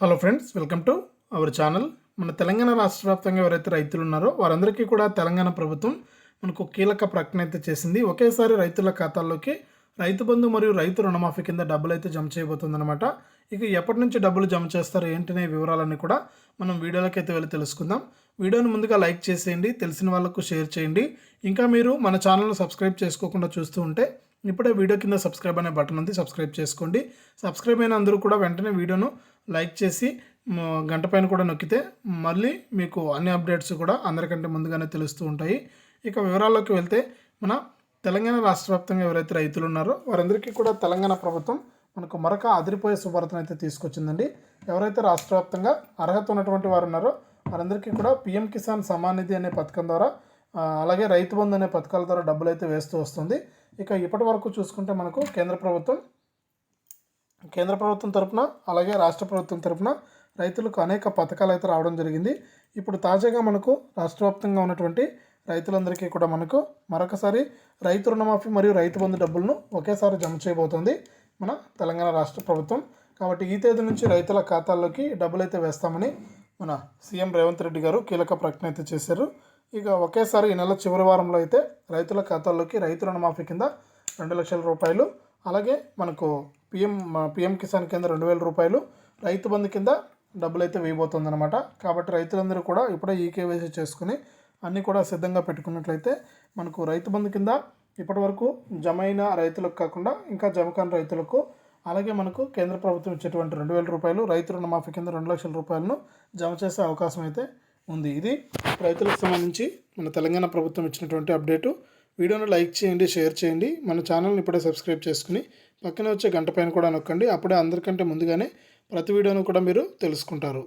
Hello friends welcome to our channel మన తెలంగాణ రాష్ట్ర వ్యాప్తంగా ఎవరైతే రైతులు ఉన్నారో వారందరికీ కూడా తెలంగాణ ప్రభుత్వం మనకు కీలక ప్రకటన అయితే చేసింది. ఒకేసారి రైతుల ఖాతాల్లోకి రైతు బంధు మరియు రైతు రుణమాఫీ కింద డబ్బులు అయితే జమ చేయబోతుందన్నమాట. ఇక ఎప్పటి నుంచి డబ్బులు జమ చేస్తారు ఏంటనే వివరాలన్నీ కూడా మనం వీడియోలోకి అయితే వెళ్ళి తెలుసుకుందాం. వీడియోని ముందుగా లైక్ చేసేయండి తెలిసిన వాళ్ళకు షేర్ చేయండి. ఇంకా మీరు మన ఛానల్ను సబ్స్క్రైబ్ చేసుకోకుండా చూస్తూ ఉంటే ఇప్పుడే వీడియో కింద సబ్స్క్రైబ్ అనే బటన్ ఉంది సబ్స్క్రైబ్ చేసుకోండి. సబ్స్క్రైబ్ అయిన అందరూ కూడా వెంటనే వీడియోను లైక్ చేసి గంట పైన కూడా నొక్కితే మళ్ళీ మీకు అన్ని అప్డేట్స్ కూడా అందరికంటే ముందుగానే తెలుస్తూ ఉంటాయి. ఇక వివరాల్లోకి వెళ్తే మన తెలంగాణ రాష్ట్ర వ్యాప్తంగా ఎవరైతే రైతులు ఉన్నారో వారందరికీ కూడా తెలంగాణ ప్రభుత్వం మనకు మరొక అదిరిపోయే శుభార్తను అయితే తీసుకొచ్చిందండి. ఎవరైతే రాష్ట్ర వ్యాప్తంగా అర్హత ఉన్నటువంటి వారు ఉన్నారో వారందరికీ కూడా పిఎం కిసాన్ సమాన్ నిధి అనే పథకం ద్వారా అలాగే రైతు బంధు అనే పథకాల ద్వారా డబ్బులు అయితే వేస్తూ వస్తుంది. ఇక ఇప్పటి వరకు చూసుకుంటే మనకు కేంద్ర ప్రభుత్వం కేంద్ర ప్రభుత్వం తరపున అలాగే రాష్ట్ర ప్రభుత్వం తరపున రైతులకు అనేక పథకాలు అయితే రావడం జరిగింది. ఇప్పుడు తాజాగా మనకు రాష్ట్ర వ్యాప్తంగా ఉన్నటువంటి రైతులందరికీ కూడా మనకు మరొకసారి రైతు రుణమాఫీ మరియు రైతు బంధు డబ్బులను ఒకేసారి జమ చేయబోతోంది మన తెలంగాణ రాష్ట్ర ప్రభుత్వం. కాబట్టి ఈ తేదీ నుంచి రైతుల ఖాతాల్లోకి డబ్బులు అయితే వేస్తామని మన సీఎం రేవంత్ రెడ్డి గారు కీలక ప్రకటన అయితే చేశారు. ఇక ఒకేసారి ఈ నెల చివరి వారంలో అయితే రైతుల ఖాతాల్లోకి రైతు రుణమాఫీ కింద రెండు లక్షల రూపాయలు అలాగే మనకు పిఎం పిఎం కిసాన్ కింద రెండు వేల రూపాయలు రైతు బంధు కింద డబ్బులు అయితే వేయబోతుందన్నమాట. కాబట్టి రైతులందరూ కూడా ఇప్పుడే ఈ కేవైసీ చేసుకుని అన్నీ కూడా సిద్ధంగా పెట్టుకున్నట్లయితే మనకు రైతు బంధు కింద ఇప్పటివరకు జమ అయిన రైతులకు కాకుండా ఇంకా జమ కాని రైతులకు అలాగే మనకు కేంద్ర ప్రభుత్వం ఇచ్చేటువంటి రెండు వేల రూపాయలు రైతు రుణమాఫీ కింద రెండు లక్షల రూపాయలను జమ చేసే అవకాశం అయితే ఉంది. ఇది రైతులకు సంబంధించి మన తెలంగాణ ప్రభుత్వం ఇచ్చినటువంటి అప్డేటు. వీడియోను లైక్ చేయండి షేర్ చేయండి. మన ఛానల్ని ఇప్పుడే సబ్స్క్రైబ్ చేసుకుని పక్కనే వచ్చే గంట పైన కూడా నొక్కండి. అప్పుడే అందరికంటే ముందుగానే ప్రతి వీడియోను కూడా మీరు తెలుసుకుంటారు.